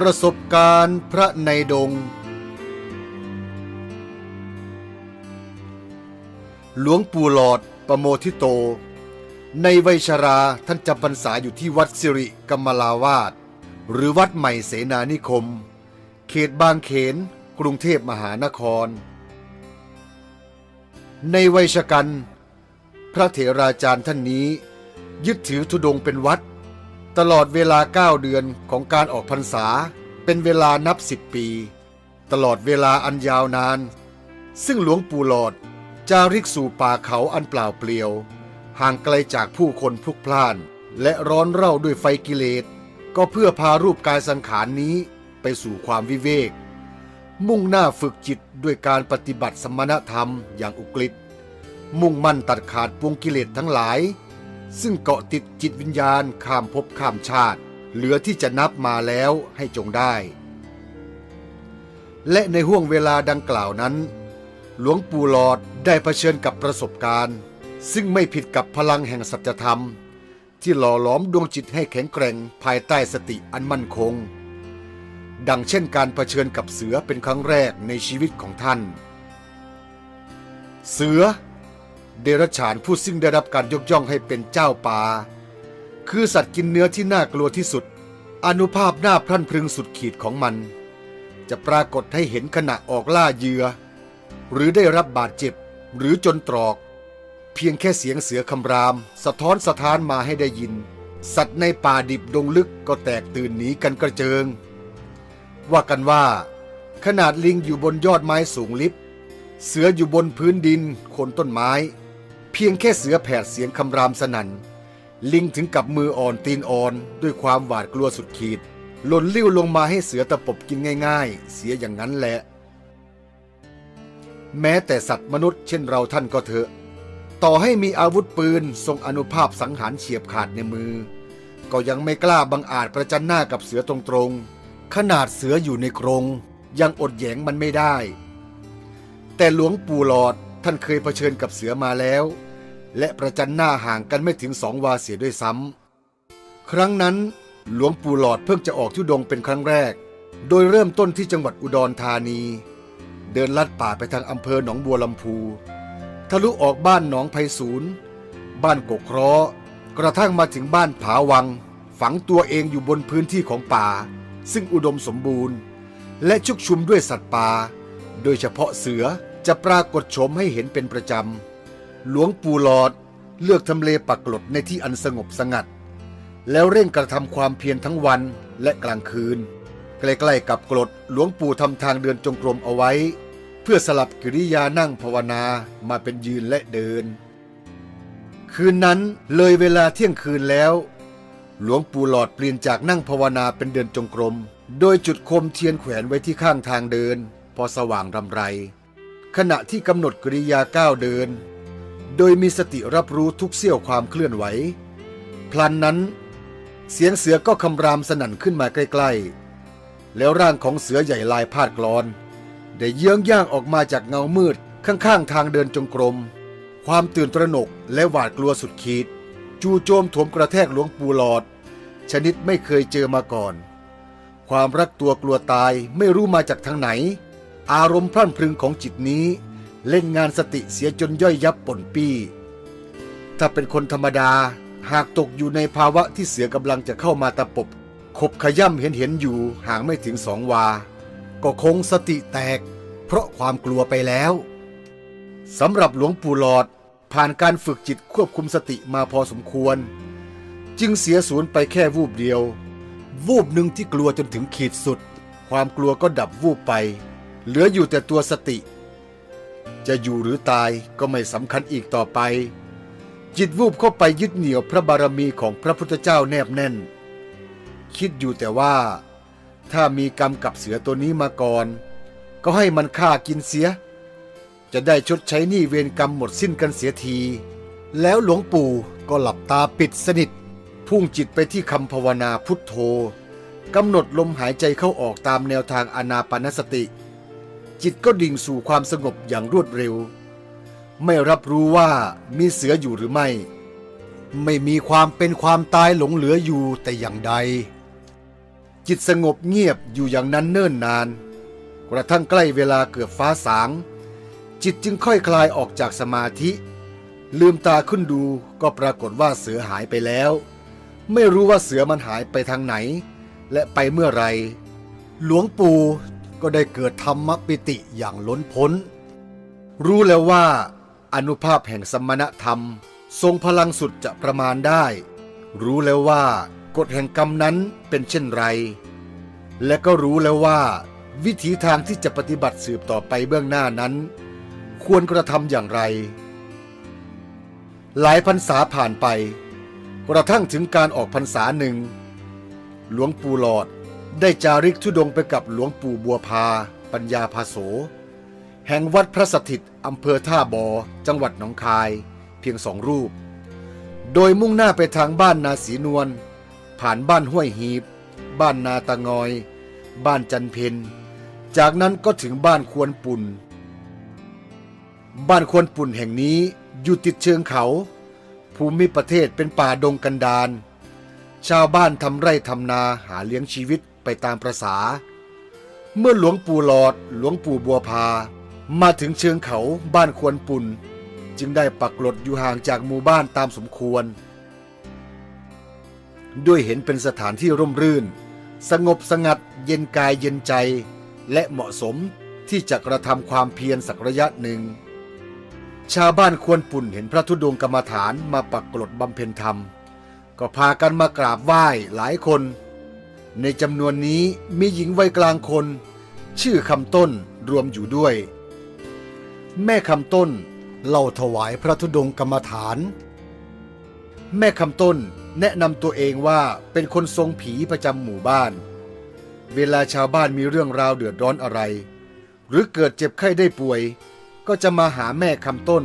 ประสบการณ์พระในดง หลวงปู่หลอดประโมทิโต ในวัยชราท่านจำพรรษาอยู่ที่วัดสิริกรรมลาวาสหรือวัดใหม่เสนานิคม เขตบางเขน กรุงเทพมหานคร ในวัยชกัน พระเถราจารย์ท่านนี้ ยึดถือธุดงเป็นวัด ตลอดเวลาเก้าเดือนของการออกพรรษา เป็นเวลานับสิบปี ตลอดเวลาอันยาวนาน ซึ่งหลวงปู่หลอดจาริกสู่ป่าเขาอันเปล่าเปลี่ยว ห่างไกลจากผู้คนพลุกพล่าน และร้อนเร่าด้วยไฟกิเลส ก็เพื่อพารูปกายสังขารนนี้ไปสู่ความวิเวก มุ่งหน้าฝึกจิตด้วยการปฏิบัติสมณธรรมอย่างอุกฤษมุ่งมั่นตัดขาดปวงกิเลสทั้งหลาย ซึ่งเกาะติดจิตวิญญาณข้ามภพข้ามชาติ เหลือที่จะนับมาแล้วให้จงได้ และในห่วงเวลาดังกล่าวนั้น หลวงปู่หลอดได้เผชิญกับประสบการณ์ ซึ่งไม่ผิดกับพลังแห่งสัจธรรม ที่หล่อหลอมดวงจิตให้แข็งแกร่งภายใต้สติอันมั่นคง ดังเช่นการเผชิญกับเสือเป็นครั้งแรกในชีวิตของท่าน เสือ เดรัจฉานผู้ซึ่งได้รับการยกย่องให้เป็นเจ้าป่า คือสัตว์กินเนื้อที่น่ากลัวที่สุด อนุภาพหน้าพรั่นพรึงสุดขีดของมัน จะปรากฏให้เห็นขณะออกล่าเหยื่อ หรือได้รับบาดเจ็บหรือจนตรอก เพียงแค่เสียงเสือคำราม สะท้อนสะท้านมาให้ได้ยิน สัตว์ในป่าดิบดงลึกก็แตกตื่นหนีกันกระเจิง ว่ากันว่า ขนาดลิงอยู่บนยอดไม้สูงลิบเสืออยู่บนพื้นดินคนต้นไม้ เพียงแค่เสือแผดเสียงคำรามสนั่น ลิงถึงกับมืออ่อนตีนอ่อน ด้วยความหวาดกลัวสุดขีด หล่นลิ้วลงมาให้เสือตะปบกินง่ายๆ เสียอย่างนั้นแหละ แม้แต่สัตว์มนุษย์เช่นเราท่านก็เถอะ ต่อให้มีอาวุธปืนทรงอนุภาพสังหารเฉียบขาดในมือ ก็ยังไม่กล้าบังอาจประจันหน้ากับเสือตรงๆ ขนาดเสืออยู่ในกรงยังอดแยงมันไม่ได้ แต่หลวงปู่หลอดท่านเคยเผชิญกับเสือมาแล้ว และประจันหน้าห่างกันไม่ถึงสองวาเสียด้วยซ้ำ ครั้งนั้นหลวงปู่หลอดเพิ่งจะออกทุดงเป็นครั้งแรก โดยเริ่มต้นที่จังหวัดอุดรธานี เดินลัดป่าไปทางอำเภอหนองบัวลำพู ทะลุออกบ้านหนองไผ่ศูนย์บ้านกกเคราะกระทั่งมาถึงบ้านผาวัง ฝังตัวเองอยู่บนพื้นที่ของป่า ซึ่งอุดมสมบูรณ์ และชุกชุมด้วยสัตว์ป่า โดยเฉพาะเสือจะปรากฏโฉมให้เห็นเป็นประจำ หลวงปู่หลอดเลือกทำเลปักกลดในที่อันสงบสงัด แล้วเร่งกระทำความเพียรทั้งวันและกลางคืน ใกล้ๆกับกรดหลวงปู่ทำทางเดินจงกรมเอาไว้ เพื่อสลับกิริยานั่งภาวนามาเป็นยืนและเดิน คืนนั้นเลยเวลาเที่ยงคืนแล้ว หลวงปู่หลอดเปลี่ยนจากนั่งภาวนาเป็นเดินจงกรม โดยจุดคมเทียนแขวนไว้ที่ข้างทางเดิน พอสว่างรำไร ขณะที่กำหนดกิริยาก้าวเดิน โดยมีสติรับรู้ทุกเสี้ยวความเคลื่อนไหว พลันนั้น เสียงเสือก็คำรามสนั่นขึ้นมาใกล้ๆ แล้วร่างของเสือใหญ่ลายพาดกรอน ได้เยื้องย่างออกมาจากเงามืดข้างๆ ทางเดินจงกรม ความตื่นตระหนกและหวาดกลัวสุดขีด จู่โจมถมกระแทกหลวงปู่หลอด ชนิดไม่เคยเจอมาก่อน ความรักตัวกลัวตายไม่รู้มาจากทางไหน อารมณ์พรั่นพรึงของจิตนี้ เล่นงานสติเสียจนย่อยยับป่นปี้ ถ้าเป็นคนธรรมดาหากตกอยู่ในภาวะที่เสือกำลังจะเข้ามาตะปบ ขบขย่ำเห็นเห็นอยู่ห่างไม่ถึงสองวา ก็คงสติแตก เพราะความกลัวไปแล้วสำหรับหลวงปู่หลอดผ่านการฝึกจิตควบคุมสติมาพอสมควร จึงเสียสูญไปแค่วูบเดียว วูบหนึ่งที่กลัวจนถึงขีดสุด ความกลัวก็ดับวูบไป เหลืออยู่แต่ตัวสติ จะอยู่หรือตายก็ไม่สำคัญอีกต่อไป จิตวูบเข้าไปยึดเหนี่ยวพระบารมีของพระพุทธเจ้าแนบแน่น คิดอยู่แต่ว่า ถ้ามีกรรมกับเสือตัวนี้มาก่อน ก็ให้มันฆ่ากินเสีย จะได้ชดใช้หนี้เวรกรรมหมดสิ้นกันเสียที แล้วหลวงปู่ก็หลับตาปิดสนิท พุ่งจิตไปที่คำภาวนาพุทโธกำหนดลมหายใจเข้าออกตามแนวทางอนาปนสติ จิตก็ดิ่งสู่ความสงบอย่างรวดเร็ว ไม่รับรู้ว่ามีเสืออยู่หรือไม่ ไม่มีความเป็นความตายหลงเหลืออยู่แต่อย่างใด จิตสงบเงียบอยู่อย่างนั้นเนิ่นนาน กระทั่งใกล้เวลาเกือบฟ้าสาง จิตจึงค่อยคลายออกจากสมาธิ ลืมตาขึ้นดูก็ปรากฏว่าเสือหายไปแล้ว ไม่รู้ว่าเสือมันหายไปทางไหน และไปเมื่อไรหลวงปู่ ก็ได้เกิดธรรมปิติอย่างล้นพ้น รู้แล้วว่าอนุภาพแห่งสมณธรรม ทรงพลังสุดจะประมาณได้ รู้แล้วว่ากฎแห่งกรรมนั้นเป็นเช่นไร และก็รู้แล้วว่า วิถีทางที่จะปฏิบัติสืบต่อไปเบื้องหน้านั้น ควรกระทำอย่างไร หลายพรรษาผ่านไป กระทั่งถึงการออกพรรษาหนึ่ง หลวงปู่หลอด ได้จาริกธุดงไปกับหลวงปู่บัวพา ปัญญาภาโส แห่งวัดพระสถิตอำเภอท่าบอ จังหวัดหนองคาย เพียงสองรูป โดยมุ่งหน้าไปทางบ้านนาสีนวล ผ่านบ้านห้วยหีบ บ้านนาตะงอย บ้านจันเพนจากนั้นก็ถึงบ้านควรปุ่น บ้านควรปุ่นแห่งนี้อยู่ติดเชิงเขา ภูมิประเทศเป็นป่าดงกันดารชาวบ้านทำไร่ทำนาหาเลี้ยงชีวิต ไปตามประษา เมื่อหลวงปู่หลอดหลวงปู่บัวพา มาถึงเชิงเขาบ้านควรปุ่น จึงได้ปักหลดอยู่ห่างจากหมู่บ้านตามสมควร ด้วยเห็นเป็นสถานที่ร่มรื่น สงบสงัดเย็นกายเย็นใจ และเหมาะสมที่จะกระทำความเพียรสักระยะหนึ่ง ชาวบ้านควรปุ่นเห็นพระธุดงค์กรรมฐานมาปักกลดบำเพ็ญธรรม ก็พากันมากราบไหว้หลายคน ในจำนวนนี้มีหญิงวัยกลางคน ชื่อคำต้นรวมอยู่ด้วย แม่คำต้นเล่าถวายพระธุดงค์กรรมฐาน แม่คำต้นแนะนำตัวเองว่าเป็นคนทรงผีประจำหมู่บ้าน เวลาชาวบ้านมีเรื่องราวเดือดร้อนอะไร หรือเกิดเจ็บไข้ได้ป่วย ก็จะมาหาแม่คำต้น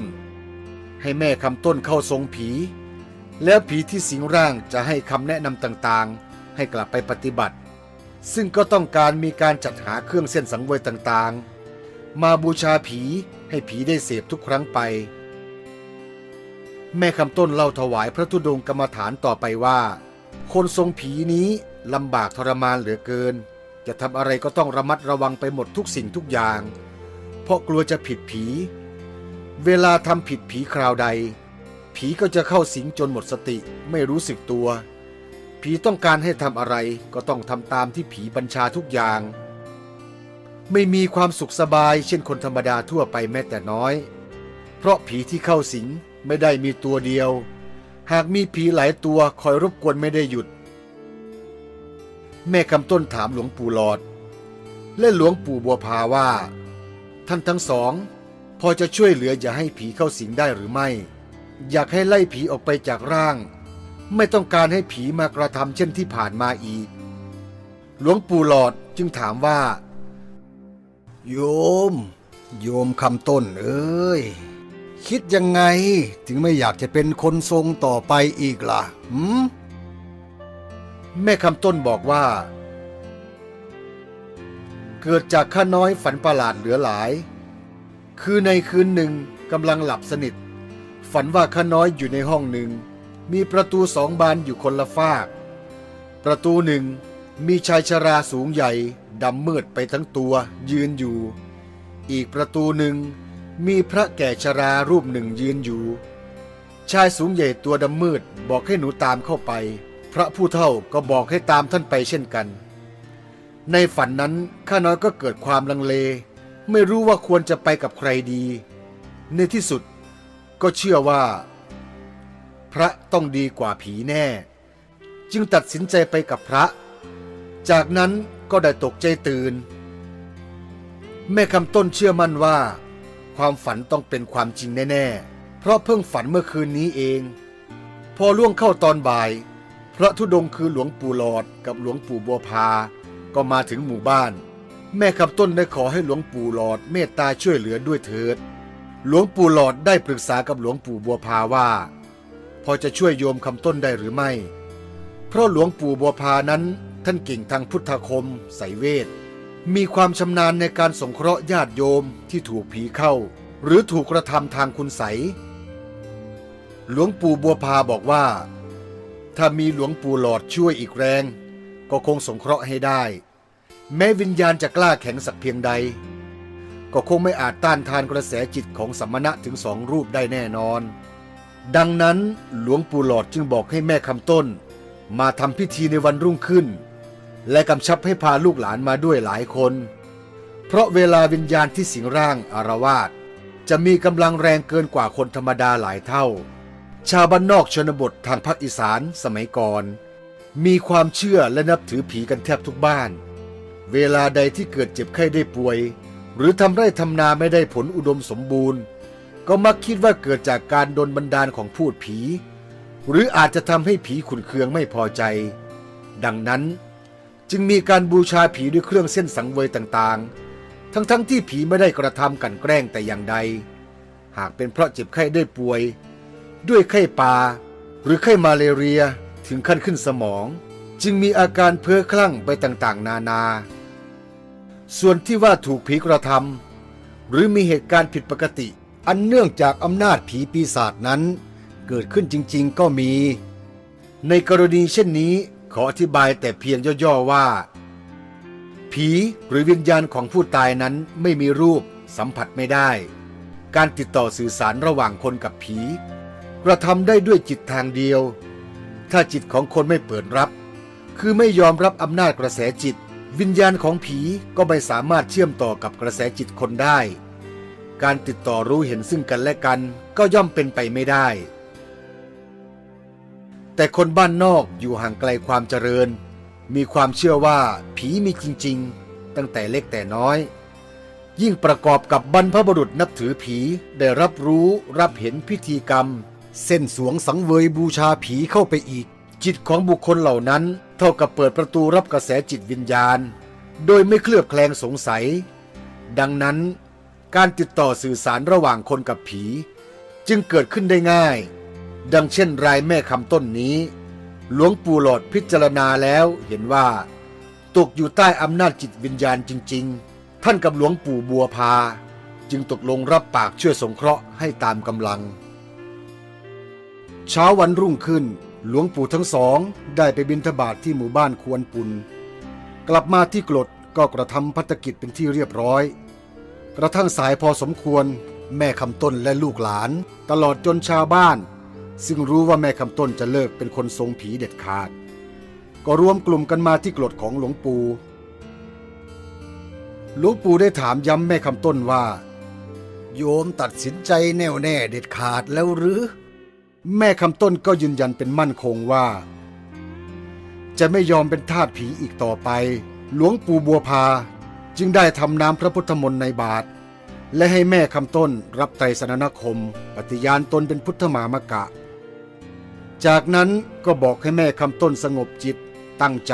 ให้แม่คำต้นเข้าทรงผี แล้วผีที่สิงร่างจะให้คำแนะนำต่างๆ ให้กลับไปปฏิบัติ ซึ่งก็ต้องการมีการจัดหาเครื่องเส้นสังเวยต่างๆ มาบูชาผีให้ผีได้เสพทุกครั้งไป แม่คำต้นเล่าถวายพระธุดงกรรมฐานต่อไปว่า คนทรงผีนี้ลำบากทรมานเหลือเกิน จะทำอะไรก็ต้องระมัดระวังไปหมดทุกสิ่งทุกอย่าง เพราะกลัวจะผิดผี เวลาทำผิดผีคราวใด ผีก็จะเข้าสิงจนหมดสติไม่รู้สึกตัว ผีต้องการให้ทำอะไรก็ต้องทำตามที่ผีบัญชาทุกอย่าง ไม่มีความสุขสบายเช่นคนธรรมดาทั่วไปแม้แต่น้อย เพราะผีที่เข้าสิงไม่ได้มีตัวเดียว หากมีผีหลายตัวคอยรบกวนไม่ได้หยุด แม่คำต้นถามหลวงปู่หลอด และหลวงปู่บัวพาว่า ท่านทั้งสอง พอจะช่วยเหลืออย่าให้ผีเข้าสิงได้หรือไม่ อยากให้ไล่ผีออกไปจากร่าง ไม่ต้องการให้ผีมากระทำเช่นที่ผ่านมาอีก หลวงปู่หลอดจึงถามว่า โยม โยมคำต้นเอ้ย คิดยังไงถึงไม่อยากจะเป็นคนทรงต่อไปอีกล่ะหืมแม่คำต้นบอกว่า เกิดจากข้าน้อยฝันประหลาดเหลือหลาย คือในคืนหนึ่งกำลังหลับสนิท ฝันว่าข้าน้อยอยู่ในห้องหนึ่ง มีประตูสองบานอยู่คนละฝาก ประตูหนึ่งมีชายชราสูงใหญ่ดำมืดไปทั้งตัวยืนอยู่ อีกประตูหนึ่งมีพระแก่ชรารูปหนึ่งยืนอยู่ ชายสูงใหญ่ตัวดำมืดบอกให้หนูตามเข้าไป พระผู้เฒ่าก็บอกให้ตามท่านไปเช่นกัน ในฝันนั้นข้าน้อยก็เกิดความลังเล ไม่รู้ว่าควรจะไปกับใครดี ในที่สุดก็เชื่อว่า พระต้องดีกว่าผีแน่ จึงตัดสินใจไปกับพระ จากนั้นก็ได้ตกใจตื่น แม่คำต้นเชื่อมั่นว่า ความฝันต้องเป็นความจริงแน่ ๆ เพราะเพิ่งฝันเมื่อคืนนี้เอง พอล่วงเข้าตอนบ่าย พระธุดงคือหลวงปู่หลอดกับหลวงปู่บัวพา ก็มาถึงหมู่บ้าน แม่คำต้นได้ขอให้หลวงปู่หลอดเมตตาช่วยเหลือด้วยเถิด หลวงปู่หลอดได้ปรึกษากับหลวงปู่บัวพาว่า พอจะช่วยโยมคำต้นได้หรือไม่ เพราะหลวงปู่บัวพานั้นท่านเก่งทางพุทธคมไสยเวท มีความชำนาญในการสงเคราะห์ญาติโยมที่ถูกผีเข้า หรือถูกกระทำทางคุณไสยหลวงปู่บัวพาบอกว่า ถ้ามีหลวงปู่หลอดช่วยอีกแรง ก็คงสงเคราะห์ให้ได้ แม้วิญญาณจะกล้าแข็งสักเพียงใด ก็คงไม่อาจต้านทานกระแสจิตของสัมณะถึงสองรูปได้แน่นอน ดังนั้นหลวงปู่หลอดจึงบอกให้แม่คำต้น มาทำพิธีในวันรุ่งขึ้น และกำชับให้พาลูกหลานมาด้วยหลายคน เพราะเวลาวิญญาณที่สิงร่างอารวาสจะมีกำลังแรงเกินกว่าคนธรรมดาหลายเท่า ชาวบ้านนอกชนบททางภาคอีสานสมัยก่อน มีความเชื่อและนับถือผีกันแทบทุกบ้าน เวลาใดที่เกิดเจ็บไข้ได้ป่วย หรือทำไร่ทำนาไม่ได้ผลอุดมสมบูรณ์ ก็มักคิดว่าเกิดจากการโดนบันดาลของพูดผี หรืออาจจะทำให้ผีขุนเคืองไม่พอใจ ดังนั้นจึงมีการบูชาผีด้วยเครื่องเส้นสังเวยต่างๆ ทั้งๆทที่ผีไม่ได้กระทำกันแกล้งแต่อย่างใด หากเป็นเพราะเจ็บไข้ได้ป่วย ด้วยไข้ปลาหรือไข้มาเลเรียถึงขั้นขึ้นสมอง จึงมีอาการเพ้อคลั่งไปต่างๆ นานา ส่วนที่ว่าถูกผีกระทำหรือมีเหตุการณ์ผิดปกติ อันเนื่องจากอำนาจผีปีศาจนั้น เกิดขึ้นจริงๆก็มี ในกรณีเช่นนี้ขออธิบายแต่เพียงย่อๆว่า ผีหรือวิญญาณของผู้ตายนั้นไม่มีรูปสัมผัสไม่ได้ การติดต่อสื่อสารระหว่างคนกับผีกระทำได้ด้วยจิตทางเดียว ถ้าจิตของคนไม่เปิดรับ คือไม่ยอมรับอำนาจกระแสจิต วิญญาณของผีก็ไม่สามารถเชื่อมต่อกับกระแสจิตคนได้ การติดต่อรู้เห็นซึ่งกันและกันก็ย่อมเป็นไปไม่ได้ แต่คนบ้านนอกอยู่ห่างไกลความเจริญ มีความเชื่อว่าผีมีจริงๆ ตั้งแต่เล็กแต่น้อย ยิ่งประกอบกับบรรพบุรุษนับถือผีได้รับรู้รับเห็นพิธีกรรม เส้นสวงสังเวยบูชาผีเข้าไปอีก จิตของบุคคลเหล่านั้น เท่ากับเปิดประตูรับกระแสจิตวิญญาณ โดยไม่เคลือบแคลงสงสัย ดังนั้น การติดต่อสื่อสารระหว่างคนกับผี จึงเกิดขึ้นได้ง่าย ดังเช่นรายแม่คำต้นนี้ หลวงปู่หลอดพิจารณาแล้วเห็นว่า ตกอยู่ใต้อำนาจจิตวิญญาณจริง ๆ ท่านกับหลวงปู่บัวพา จึงตกลงรับปากช่วยสงเคราะห์ให้ตามกำลัง เช้าวันรุ่งขึ้นหลวงปู่ทั้งสองได้ไปบิณฑบาตทที่หมู่บ้านควรปุนกลับมาที่กรดก็กระทำพัฒกิจเป็นที่เรียบร้อย กระทั่งสายพอสมควร แม่คำต้นและลูกหลาน ตลอดจนชาวบ้าน ซึ่งรู้ว่าแม่คำต้นจะเลิกเป็นคนทรงผีเด็ดขาด ก็รวมกลุ่มกันมาที่กรดของหลวงปู่หลวงปู่ได้ถามย้ำแม่คำต้นว่า โยมตัดสินใจแน่วแน่เด็ดขาดแล้วหรือ แม่คำต้นก็ยืนยันเป็นมั่นคงว่า จะไม่ยอมเป็นทาสผีอีกต่อไป หลวงปู่บัวพา จึงได้ทำน้ำพระพุทธมนต์ในบาท และให้แม่คำต้นรับไตรสนานคม ปฏิญาณตนเป็นพุทธมามกะ จากนั้นก็บอกให้แม่คำต้นสงบจิต ตั้งใจ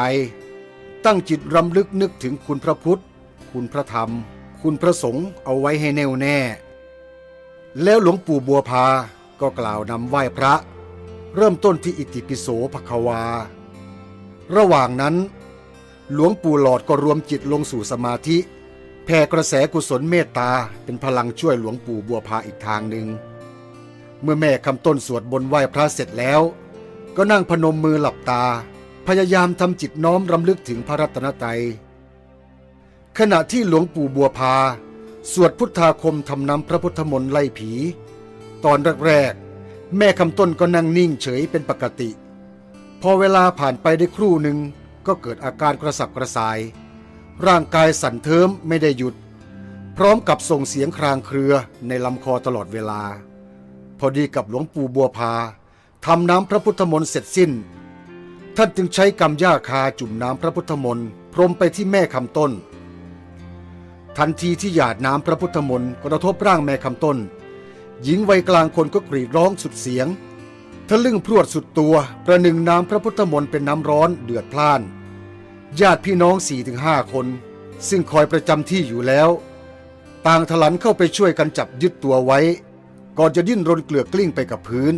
ตั้งจิตรำลึกนึกถึงคุณพระพุทธ คุณพระธรรม คุณพระสงฆ์เอาไว้ให้แน่วแน่ แล้วหลวงปู่บัวพาก็กล่าวนำไหว้พระ เริ่มต้นที่อิติปิโสภควา ระหว่างนั้น หลวงปู่หลอดก็รวมจิตลงสู่สมาธิ แผ่กระแสกุศลเมตตาเป็นพลังช่วยหลวงปู่บัวพาอีกทางหนึ่ง เมื่อแม่คำต้นสวดบนไหว้พระเสร็จแล้ว ก็นั่งพนมมือหลับตา พยายามทำจิตน้อมรำลึกถึงพระรัตนตรัยขณะที่หลวงปู่บัวพา สวดพุทธาคมทำน้ำพระพุทธมนต์ไล่ผี ตอนแรกๆแม่คำต้นก็นั่งนิ่งเฉยเป็นปกติ พอเวลาผ่านไปได้ครู่หนึ่ง ก็เกิดอาการกระสับกระส่าย ร่างกายสั่นเทิมไม่ได้หยุด พร้อมกับส่งเสียงครางเครือในลำคอตลอดเวลา พอดีกับหลวงปู่บัวพาทำน้ำพระพุทธมนต์เสร็จสิ้น ท่านจึงใช้กำย่าคาจุ่มน้ำพระพุทธมนต์พรมไปที่แม่คำต้น ทันทีที่หยาดน้ำพระพุทธมนต์กระทบร่างแม่คำต้น หญิงวัยกลางคนก็กรีดร้องสุดเสียงทะลึ่งพรวดสุดตัวประหนึ่งน้ำพระพุทธมนต์เป็นน้ำร้อนเดือดพล่าน ญาติพี่น้องสี่ถึงห้าคน ซึ่งคอยประจำที่อยู่แล้ว ต่างถลันเข้าไปช่วยกันจับยึดตัวไว้ ก่อนจะดิ้นรนเกลือกกลิ้งไปกับพื้น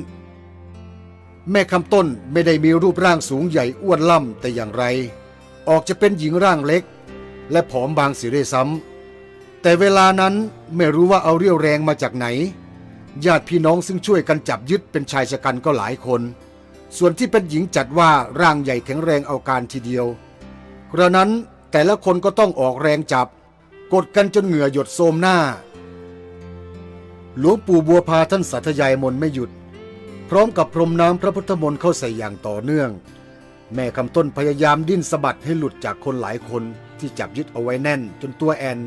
แม่คำต้นไม่ได้มีรูปร่างสูงใหญ่อ้วนล่ำแต่อย่างไร ออกจะเป็นหญิงร่างเล็ก และผอมบางเสียด้วยซ้ำแต่เวลานั้นไม่รู้ว่าเอาเรี่ยวแรงมาจากไหน ญาติพี่น้องซึ่งช่วยกันจับยึดเป็นชายชะกันก็หลายคน ส่วนที่เป็นหญิงจัดว่าร่างใหญ่แข็งแรงเอาการทีเดียว กระนั้นแต่ละคนก็ต้องออกแรงจับ กดกันจนเหงื่อหยดโซมหน้า หลวงปู่บัวพาท่านสาธยายมนไม่หยุด พร้อมกับพรมน้ำพระพุทธมนต์เข้าใส่อย่างต่อเนื่อง แม่คำต้นพยายามดิ้นสะบัดให้หลุดจากคนหลายคนที่จับยึดเอาไว้แน่นจนตัวแอน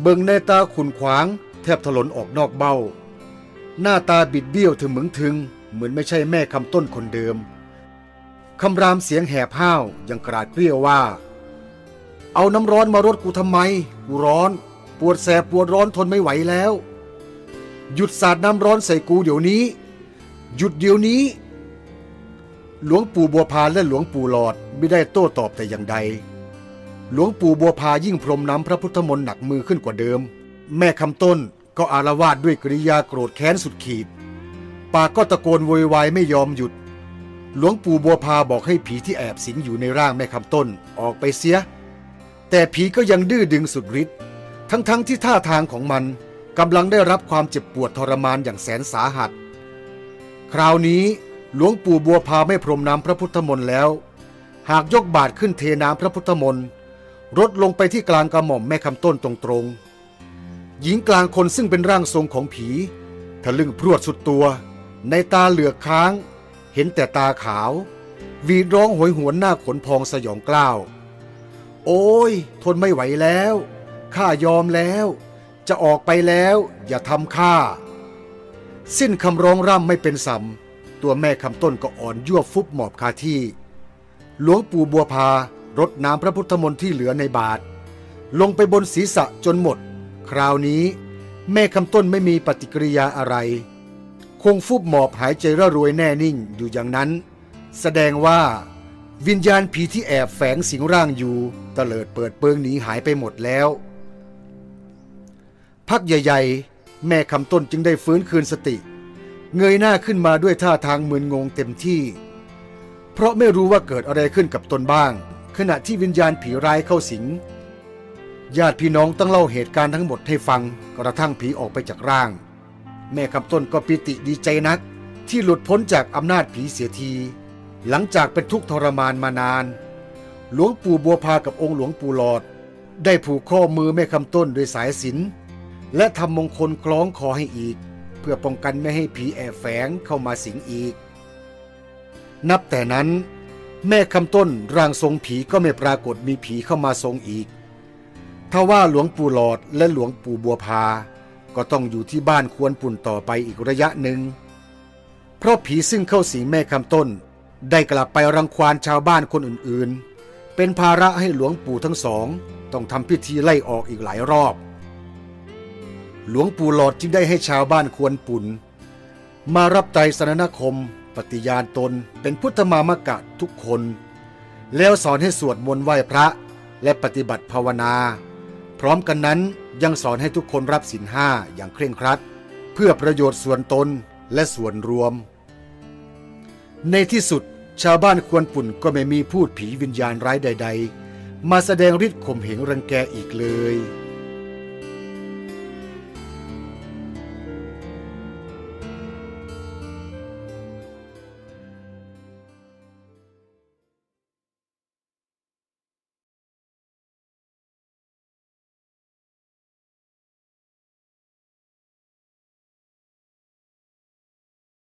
เบิงในตาขุนขวางแทบถลนออกนอกเบ้า หน้าตาบิดเบี้ยวถึงมึงถึง เหมือนไม่ใช่แม่คำต้นคนเดิม คำรามเสียงแหบห้าวยังกราดเกลี้ยวว่า เอาน้ำร้อนมารดกูทำไม กูร้อน ปวดแสบปวดร้อนทนไม่ไหวแล้ว หยุดสาดน้ำร้อนใส่กูเดี๋ยวนี้ หยุดเดี๋ยวนี้ หลวงปู่บัวพาและหลวงปู่หลอดไม่ได้โต้ตอบแต่อย่างใด หลวงปู่บัวพายิ่งพรมน้ำพระพุทธมนต์หนักมือขึ้นกว่าเดิม แม่คำต้นก็อารวาสด้วยกริยาโกรธแค้นสุดขีด ปากก็ตะโกนโวยวายไม่ยอมหยุด หลวงปู่บัวพาบอกให้ผีที่แอบสิงอยู่ในร่างแม่คำต้นออกไปเสีย แต่ผีก็ยังดื้อดึงสุดฤทธิ์ทั้งๆที่ท่าทางของมันกำลังได้รับความเจ็บปวดทรมานอย่างแสนสาหัส คราวนี้หลวงปู่บัวพาไม่พรมน้ำพระพุทธมนต์แล้ว หากยกบาทขึ้นเทน้ำพระพุทธมนต์รดลงไปที่กลางกระหม่อมแม่คำต้นตรงๆ หญิงกลางคนซึ่งเป็นร่างทรงของผี ทะลึ่งพรวดสุดตัว ในตาเหลือกค้าง เห็นแต่ตาขาว วีดร้องโหยหวนหน้าขนพองสยองกล้าว โอ้ย ทนไม่ไหวแล้ว ข้ายอมแล้ว จะออกไปแล้ว อย่าทำข้า สิ้นคำร้องร่ำไม่เป็นสัมตัวแม่คำต้นก็อ่อนยั่วฟุบหมอบคาที่ หลวงปู่บัวพารดน้ำพระพุทธมนต์ที่เหลือในบาท ลงไปบนศีรษะจนหมด คราวนี้ แม่คำต้นไม่มีปฏิกิริยาอะไร คงฟุบหมอบหายใจระรวยแน่นิ่งอยู่อย่างนั้น แสดงว่า วิญญาณผีที่แอบแฝงสิงร่างอยู่เตลิดเปิดเปิงหนีหายไปหมดแล้ว พักใหญ่ๆ แม่คำต้นจึงได้ฟื้นคืนสติ เงยหน้าขึ้นมาด้วยท่าทางมึนงงเต็มที่ เพราะไม่รู้ว่าเกิดอะไรขึ้นกับตนบ้าง ขณะที่วิญญาณผีร้ายเข้าสิงญาติพี่น้องต้องเล่าเหตุการณ์ทั้งหมดให้ฟังกระทั่งผีออกไปจากร่าง แม่คำต้นก็ปิติดีใจนัก ที่หลุดพ้นจากอำนาจผีเสียที หลังจากเป็นทุกข์ทรมานมานาน หลวงปู่บัวพากับองค์หลวงปู่หลอด ได้ผูกข้อมือแม่คำต้นด้วยสายสินและทำมงคลคล้องคอให้อีก เพื่อป้องกันไม่ให้ผีแอบแฝงเข้ามาสิงอีก นับแต่นั้นแม่คำต้นร่างทรงผีก็ไม่ปรากฏมีผีเข้ามาทรงอีกทว่าหลวงปู่หลอดและหลวงปู่บัวพา ก็ต้องอยู่ที่บ้านควรปุ่นต่อไปอีกระยะหนึ่ง เพราะผีซึ่งเข้าสิงแม่คำต้น ได้กลับไปรังควานชาวบ้านคนอื่นๆ เป็นภาระให้หลวงปู่ทั้งสอง ต้องทำพิธีไล่ออกอีกหลายรอบ หลวงปู่หลอดจึงได้ให้ชาวบ้านควรปุ่น มารับไตรสรณคม ปฏิญาณตนเป็นพุทธมามกะทุกคน แล้วสอนให้สวดมนต์ไหว้พระและปฏิบัติภาวนา พร้อมกันนั้นยังสอนให้ทุกคนรับศีลห้าอย่างเคร่งครัด เพื่อประโยชน์ส่วนตนและส่วนรวม ในที่สุดชาวบ้านควรปุ่นก็ไม่มีพูดผีวิญญาณร้ายใด ๆ มาแสดงฤทธิ์ข่มเหงรังแกอีกเลย